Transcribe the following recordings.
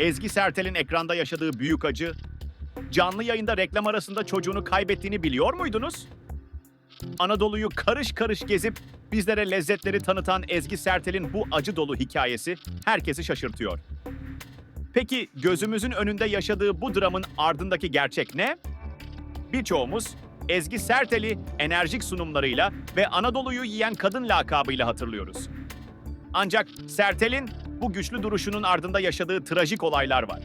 Ezgi Sertel'in ekranda yaşadığı büyük acı, canlı yayında reklam arasında çocuğunu kaybettiğini biliyor muydunuz? Anadolu'yu karış karış gezip bizlere lezzetleri tanıtan Ezgi Sertel'in bu acı dolu hikayesi herkesi şaşırtıyor. Peki gözümüzün önünde yaşadığı bu dramın ardındaki gerçek ne? Birçoğumuz Ezgi Sertel'i enerjik sunumlarıyla ve Anadolu'yu yiyen kadın lakabıyla hatırlıyoruz. Ancak Sertel'in bu güçlü duruşunun ardında yaşadığı trajik olaylar var.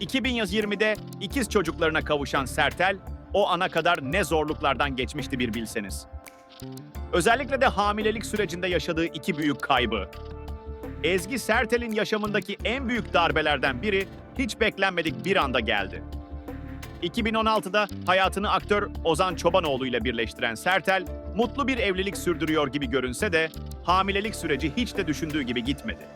2020'de ikiz çocuklarına kavuşan Sertel, o ana kadar ne zorluklardan geçmişti bir bilseniz. Özellikle de hamilelik sürecinde yaşadığı iki büyük kaybı. Ezgi Sertel'in yaşamındaki en büyük darbelerden biri hiç beklenmedik bir anda geldi. 2016'da hayatını aktör Ozan Çobanoğlu ile birleştiren Sertel, mutlu bir evlilik sürdürüyor gibi görünse de hamilelik süreci hiç de düşündüğü gibi gitmedi.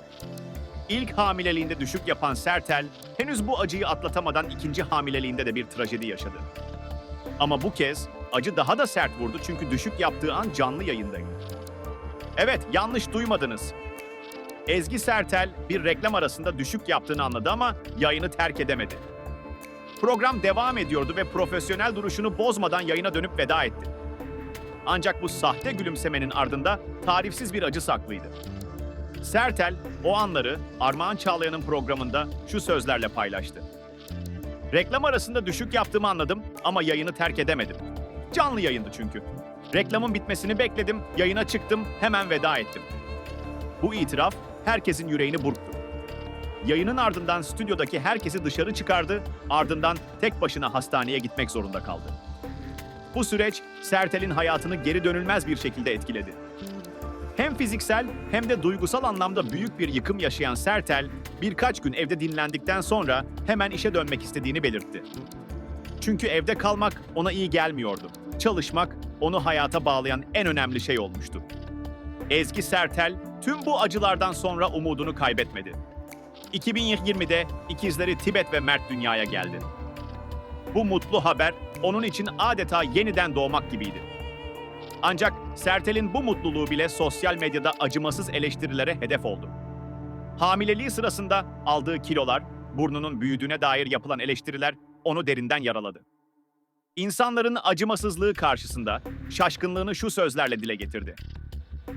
İlk hamileliğinde düşük yapan Sertel, henüz bu acıyı atlatamadan ikinci hamileliğinde de bir trajedi yaşadı. Ama bu kez acı daha da sert vurdu çünkü düşük yaptığı an canlı yayındaydı. Evet, yanlış duymadınız. Ezgi Sertel bir reklam arasında düşük yaptığını anladı ama yayını terk edemedi. Program devam ediyordu ve profesyonel duruşunu bozmadan yayına dönüp veda etti. Ancak bu sahte gülümsemenin ardında tarifsiz bir acı saklıydı. Sertel o anları Armağan Çağlayan'ın programında şu sözlerle paylaştı. Reklam arasında düşük yaptığımı anladım ama yayını terk edemedim. Canlı yayındı çünkü. Reklamın bitmesini bekledim, yayına çıktım, hemen veda ettim. Bu itiraf herkesin yüreğini burktu. Yayının ardından stüdyodaki herkesi dışarı çıkardı, ardından tek başına hastaneye gitmek zorunda kaldı. Bu süreç Sertel'in hayatını geri dönülmez bir şekilde etkiledi. Hem fiziksel hem de duygusal anlamda büyük bir yıkım yaşayan Sertel, birkaç gün evde dinlendikten sonra hemen işe dönmek istediğini belirtti. Çünkü evde kalmak ona iyi gelmiyordu. Çalışmak onu hayata bağlayan en önemli şey olmuştu. Ezgi Sertel tüm bu acılardan sonra umudunu kaybetmedi. 2020'de ikizleri Tibet ve Mert dünyaya geldi. Bu mutlu haber onun için adeta yeniden doğmak gibiydi. Ancak Sertel'in bu mutluluğu bile sosyal medyada acımasız eleştirilere hedef oldu. Hamileliği sırasında aldığı kilolar, burnunun büyüdüğüne dair yapılan eleştiriler onu derinden yaraladı. İnsanların acımasızlığı karşısında şaşkınlığını şu sözlerle dile getirdi.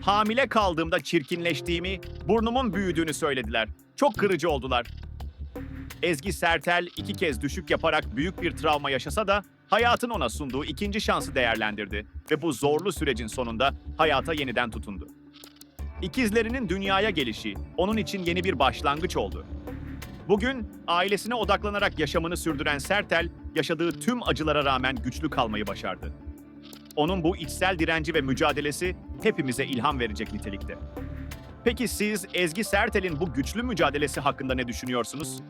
Hamile kaldığımda çirkinleştiğimi, burnumun büyüdüğünü söylediler. Çok kırıcı oldular. Ezgi Sertel iki kez düşük yaparak büyük bir travma yaşasa da hayatın ona sunduğu ikinci şansı değerlendirdi ve bu zorlu sürecin sonunda hayata yeniden tutundu. İkizlerinin dünyaya gelişi onun için yeni bir başlangıç oldu. Bugün ailesine odaklanarak yaşamını sürdüren Sertel, yaşadığı tüm acılara rağmen güçlü kalmayı başardı. Onun bu içsel direnci ve mücadelesi hepimize ilham verecek nitelikte. Peki siz Ezgi Sertel'in bu güçlü mücadelesi hakkında ne düşünüyorsunuz?